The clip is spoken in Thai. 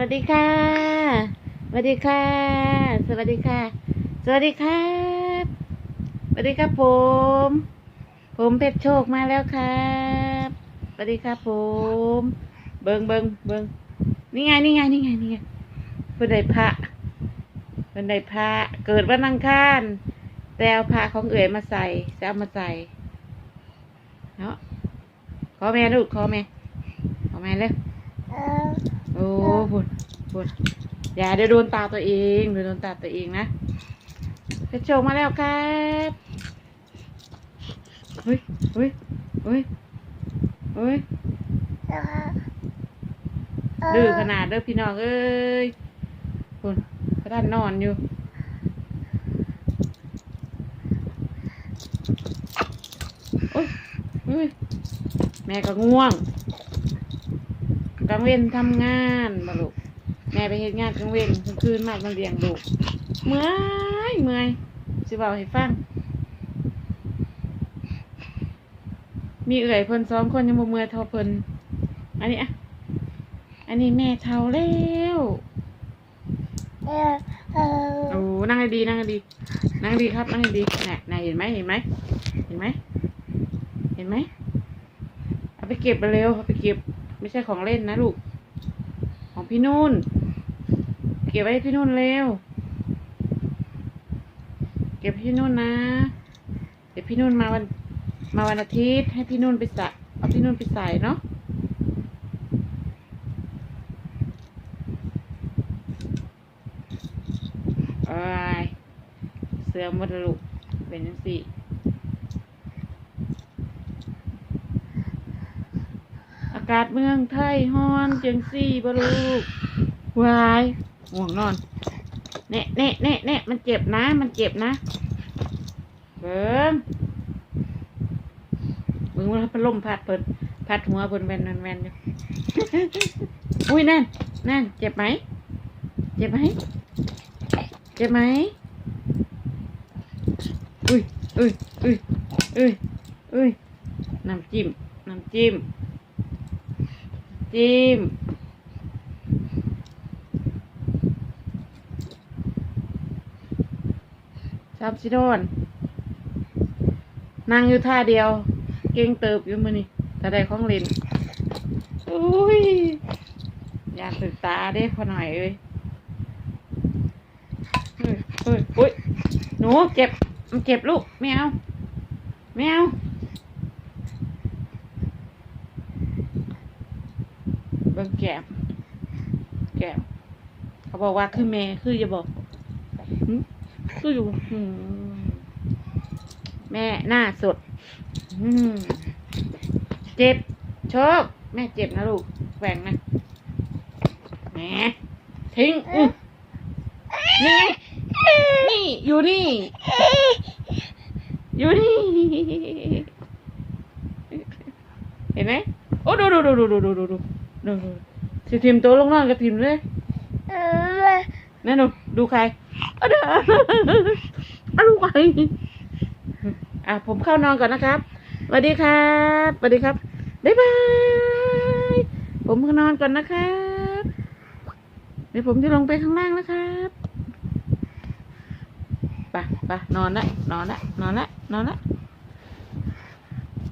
วัสดีค่ะ สวัสดีค่ะ สวัสดีค่ะ สวัสดีครับสวัสดีครับผม ผมเพชรโชคมาแล้วครับสวัสดีครับผม เบิงเบิงเบิงนี่ไงนี่ไงนี่ไงนี่ไงเพิ่นไดพระเพิ่นไดพระเกิดวันอังคารแต่เอาพระของเอ๋ยมาใส่จะเอามาใส่เนาะขอแม่ลูกขอแม่ขอแม่เลย โอ้บุญบุญอย่าเดี๋ยวโดนตาตัวเองเดี๋ยวโดนตาตัวเองนะเพชรโชคมาแล้วครับเฮ้ยเฮ้ยเฮ้ยเฮ้ยดื้อขนาดเด้อพี่น้องเอ้ยบุญพระท่านนอนอยู่โอ้ยเฮ้ยแม่ก็ง่วง กลางเว้นทำงานมาลูกแม่ไปเฮ็ดงานกลางเว้นกลางคืนมากมาเลี้ยงลูกเมื่อยเมื่อยสิบอกให้ฟัง มีเอื่อยเพิ่นสองคนยังบ่เมื่อยเท่าเพิ่นอันนี้อะอันนี้แม่เท่าแล้วโอ้นั่งให้ดีนั่งให้ดี นั่งให้ดีครับนั่งให้ดีน่ะน่ะเห็นไหมเห็นไหมเห็นไหมเห็นไหมเอาไปเก็บเร็วเอาไปเก็บ ไม่ใช่ของเล่นนะลูก ของพี่นุ่น เก็บไว้ให้พี่นุ่นเร็ว เก็บให้พี่นุ่นนะ เดี๋ยวพี่นุ่นมาวันมาวันอาทิตย์ให้พี่นุ่นไปใส่เอาพี่นุ่นไปใส่เนาะเอ้ยเสือมดลูกเป็นยังสี่ากาศเมืองไทยฮ้อนจังสี่บลูกวายห่วงนอนเน่เน่เน่เน่มันเจ็บนะ มันเจ็บนะเบิ้งมึงว่าพัดลมพัดเปิดพัดหัวเปิดแวนแวนแวนอยู่อุ้ยนั่นนั่นเจ็บไหมเจ็บไหมเจ็บไหมอุ้ยอุ้ยอุ้ยอุ้ยอุ้ยน้ำจิ้มน้ำจิ้ม จิ้ม ซับซิโดนนั่งอยู่ท่าเดียว เก่งเติบอยู่มือนี่แต่ได้ของเล่นอุ้ย อยากสึกตาเด้พอหน่อยเอ้ยเฮ้ยเฮ้ยอุ้ยหนูเจ็บ มันเจ็บลูกไม่เอาไม่เอา เบิ่งแก้มแก้มเขาบอกว่าคือแม่คือจะบอกคืออยู่แม่หน้าสดเจ็บโชคแม่เจ็บนะลูกแหวงนะแหมทิ้งนี่นี่อยู่นี่ อยู่นี่ เห็นไหมโอ้ดูดูดูดูดูดูดู ดูสิทิมตัวลงนอนกับทิมเลยนั่นดูดูใครเอาเด้อเอาดูใครอะผมเข้านอนก่อนนะครับสวัสดีครับสวัสดีครับบ๊ายบายผมเข้านอนก่อนนะครับเดี๋ยวผมจะลงไปข้างล่างนะครับไปไปนอนละนอนละนอนละนอนละ